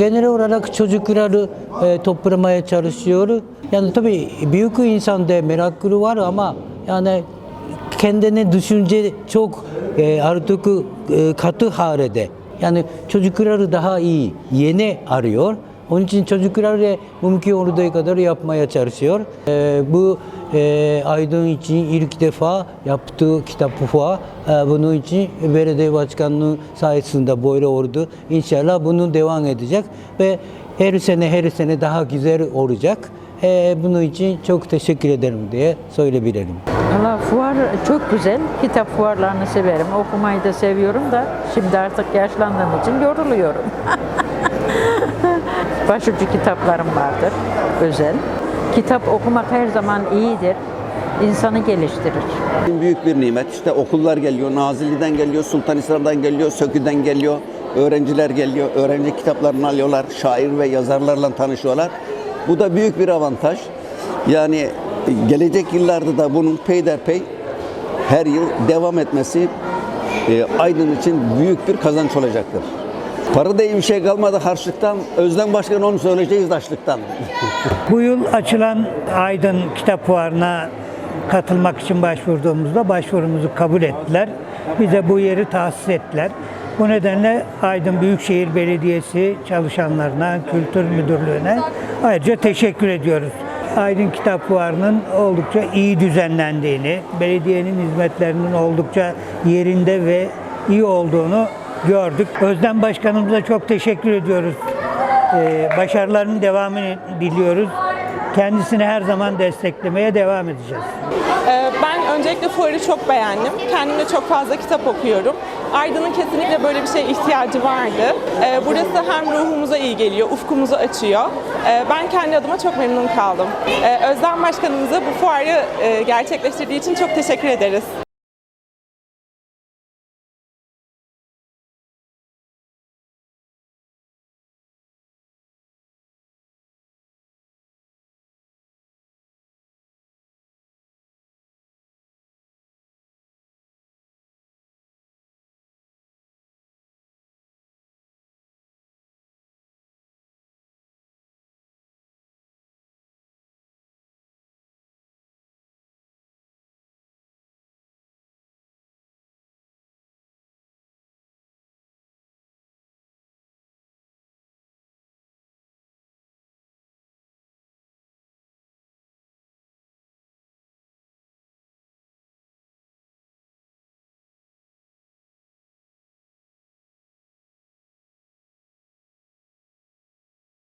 genel olarak çocukları e, toplamaya çalışıyor. Yani tabii büyük insan da meraklı var ama yani kendini düşünce çok e, artık e, katı halde. Yani çocukları daha iyi, yeni arıyor. Onun için çocuklarla mümkün olduğu kadar yapmaya çalışıyor. E, bu e, Aydın için ilk defa yaptığı kitap fuar. E, bunun için belediye başkanlığı sayesinde böyle oldu. İnşallah bunu devam edecek ve her sene her sene daha güzel olacak. E, bunun için çok teşekkür ederim diye söyleyebilirim. Valla fuar çok güzel. Kitap fuarlarını severim. Okumayı da seviyorum da şimdi artık yaşlandığım için yoruluyorum. Başucu kitaplarım vardır özel. Kitap okumak her zaman iyidir. İnsanı geliştirir. Büyük bir nimet. İşte okullar geliyor, Nazilli'den geliyor, Sultanhisar'dan geliyor, Sökü'den geliyor. Öğrenciler geliyor, öğrenci kitaplarını alıyorlar, şair ve yazarlarla tanışıyorlar. Bu da büyük bir avantaj. Yani gelecek yıllarda da bunun peyderpey her yıl devam etmesi e, Aydın için büyük bir kazanç olacaktır. Para da iyi bir şey kalmadı harçlıktan. Özlem Başkan onu söyleyeceğiz açlıktan. Bu yıl açılan Aydın Kitap Fuarı'na katılmak için başvurduğumuzda başvurumuzu kabul ettiler. Bize bu yeri tahsis ettiler. Bu nedenle Aydın Büyükşehir Belediyesi çalışanlarına, Kültür Müdürlüğü'ne ayrıca teşekkür ediyoruz. Aydın Kitap Fuarı'nın oldukça iyi düzenlendiğini, belediyenin hizmetlerinin oldukça yerinde ve iyi olduğunu gördük. Özlem Başkanımıza çok teşekkür ediyoruz. Ee, başarılarının devamını diliyoruz. Kendisini her zaman desteklemeye devam edeceğiz. Ee, Ben öncelikle fuarı çok beğendim. Kendim de çok fazla kitap okuyorum. Aydın'ın kesinlikle böyle bir şeye ihtiyacı vardı. Ee, Burası hem ruhumuza iyi geliyor, ufkumuzu açıyor. Ee, Ben kendi adıma çok memnun kaldım. Özlem Başkanımıza bu fuarı e, gerçekleştirdiği için çok teşekkür ederiz.